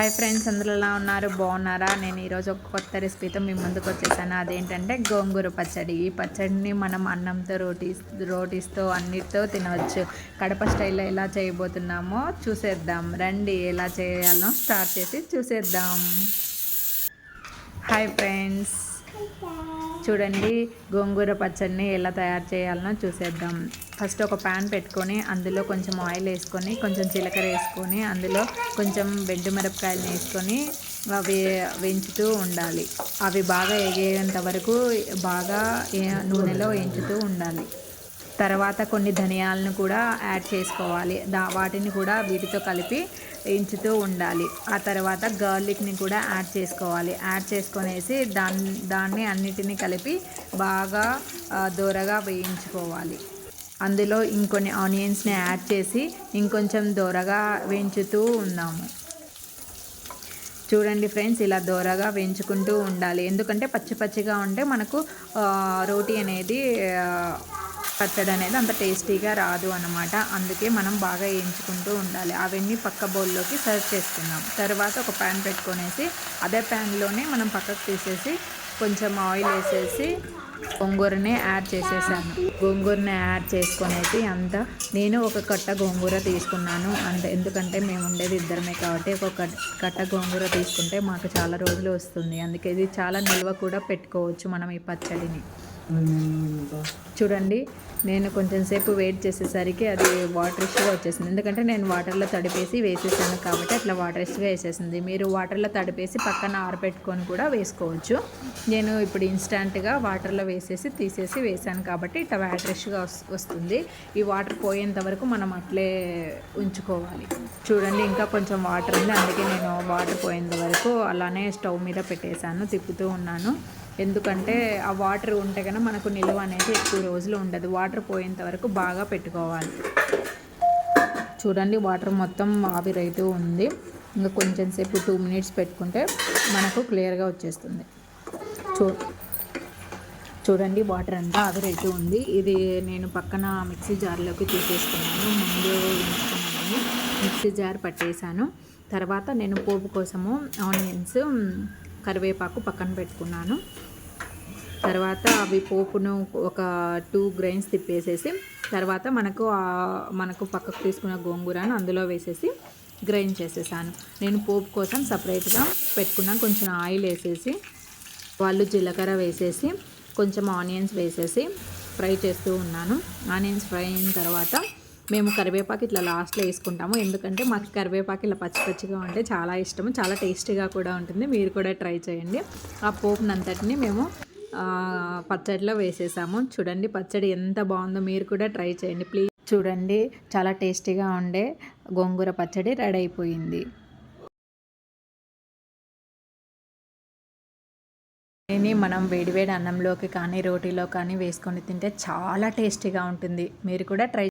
Hi friends అందరూ ఎలా ఉన్నారు? బాగున్నారా? నేను ఈరోజు ఒక కొత్త రెసిపీతో మీ ముందుకు వచ్చేసాను. అదేంటంటే గోంగూర పచ్చడి. ఈ పచ్చడిని మనం అన్నంతో రోటీస్ రోటీస్తో అన్నిటితో తినవచ్చు. కడప స్టైల్లో ఎలా చేయబోతున్నామో చూసేద్దాం. రండి ఎలా చేయాలో స్టార్ట్ చేసి చూసేద్దాం. హాయ్ ఫ్రెండ్స్ చూడండి గోంగూర పచ్చడిని ఎలా తయారు చేయాలనో చూసేద్దాం. ఫస్ట్ ఒక ప్యాన్ పెట్టుకొని అందులో కొంచెం ఆయిల్ వేసుకొని కొంచెం జీలకర్ర వేసుకొని అందులో కొంచెం బెడ్డు మిరపకాయలు వేసుకొని అవి వేయించుతూ ఉండాలి. అవి బాగా ఎగేంత వరకు బాగా నూనెలో వేయించుతూ ఉండాలి. తర్వాత కొన్ని ధనియాలను కూడా యాడ్ చేసుకోవాలి. దా వాటిని కూడా వీటితో కలిపి వేయించుతూ ఉండాలి. ఆ తర్వాత గార్లిక్ని కూడా యాడ్ చేసుకోవాలి. యాడ్ చేసుకొనేసి దాన్ని దాన్ని అన్నిటినీ కలిపి బాగా దూరగా వేయించుకోవాలి. అందులో ఇంకొన్ని ఆనియన్స్ని యాడ్ చేసి ఇంకొంచెం దూరగా వేయించుతూ ఉన్నాము. చూడండి ఫ్రెండ్స్ ఇలా దూరగా వేయించుకుంటూ ఉండాలి. ఎందుకంటే పచ్చి పచ్చిగా ఉంటే మనకు రోటీ అనేది పచ్చడి అనేది అంత టేస్టీగా రాదు అనమాట అందుకే మనం బాగా వేయించుకుంటూ ఉండాలి. అవన్నీ పక్క బౌల్లోకి సర్వ్ చేసుకుందాం. తర్వాత ఒక ప్యాన్ పెట్టుకొనేసి అదే ప్యాన్లోనే మనం పక్కకు తీసేసి కొంచెం ఆయిల్ వేసేసి గోంగూరని యాడ్ చేసేసాను. గోంగూరని యాడ్ చేసుకునేసి అంత నేను ఒక కట్ట గోంగూర తీసుకున్నాను. అంత ఎందుకంటే మేము ఉండేది ఇద్దరమే కాబట్టి ఒక కట్ట గోంగూర తీసుకుంటే మాకు చాలా రోజులు వస్తుంది. అందుకే ఇది చాలా నిల్వ కూడా పెట్టుకోవచ్చు మనం ఈ పచ్చడిని. చూడండి నేను కొంచెం సేపు వెయిట్ చేసేసరికి అది వాటర్ వాటరిష్గా వచ్చేసింది. ఎందుకంటే నేను వాటర్లో తడిపేసి వేసేసాను కాబట్టి అట్లా వాటర్ వాటరిష్గా వేసేసింది. మీరు వాటర్లో తడిపేసి పక్కన ఆరబెట్టుకొని కూడా వేసుకోవచ్చు. నేను ఇప్పుడు ఇన్స్టంట్గా వాటర్లో వేసేసి తీసేసి వేసాను కాబట్టి ఇట్లా వాటరిష్గా వస్తుంది. ఈ వాటర్ పోయేంత వరకు మనం అట్లే ఉంచుకోవాలి. చూడండి ఇంకా కొంచెం వాటర్ ఉంది. అందుకే నేను వాటర్ పోయేంత వరకు అలానే స్టవ్ మీద పెట్టేశాను తిప్పుతూ ఉన్నాను. ఎందుకంటే ఆ వాటర్ ఉంటే కనుక మనకు నిల్వ అనేది ఎక్కువ రోజులు ఉండదు. వాటర్ పోయేంత వరకు బాగా పెట్టుకోవాలి. చూడండి వాటర్ మొత్తం ఆవిరైతూ ఉంది. ఇంకా కొంచెం సేపు టూ మినిట్స్ పెట్టుకుంటే మనకు క్లియర్గా వచ్చేస్తుంది. చూ చూడండి వాటర్ అంతా ఆవిరైతూ ఉంది. ఇది నేను పక్కన మిక్సీ జార్లోకి తీసేసుకున్నాను. ముందు ఉంచుకున్నాను. మిక్సీ జార్ పట్టేశాను. తర్వాత నేను పోపు కోసము ఆనియన్స్ కరివేపాకు పక్కన పెట్టుకున్నాను. తర్వాత అవి పోపును ఒక టూ గ్రైన్స్ తిప్పేసేసి తర్వాత మనకు మనకు పక్కకు తీసుకున్న గోంగూరను అందులో వేసేసి గ్రైండ్ చేసేసాను. నేను పోపు కోసం సపరేట్గా పెట్టుకున్నాను కొంచెం ఆయిల్ వేసేసి వాళ్ళు జీలకర్ర వేసేసి కొంచెం ఆనియన్స్ వేసేసి ఫ్రై చేస్తూ ఉన్నాను. ఆనియన్స్ ఫ్రై అయిన తర్వాత మేము కరివేపాకు ఇట్లా లాస్ట్లో వేసుకుంటాము. ఎందుకంటే మాకు కరివేపాకు ఇలా పచ్చి పచ్చిగా ఉంటే చాలా ఇష్టము చాలా టేస్టీగా కూడా ఉంటుంది. మీరు కూడా ట్రై చేయండి. ఆ పోపునంతటిని మేము పచ్చడిలో వేసేసాము. చూడండి పచ్చడి ఎంత బాగుందో మీరు కూడా ట్రై చేయండి. ప్లీజ్. చూడండి చాలా టేస్టీగా ఉండే గోంగూర పచ్చడి రెడీ అయిపోయింది. దీన్ని మనం వేడివేడి అన్నంలోకి కానీ రోటీలో కానీ వేసుకొని తింటే చాలా టేస్టీగా ఉంటుంది. మీరు కూడా ట్రై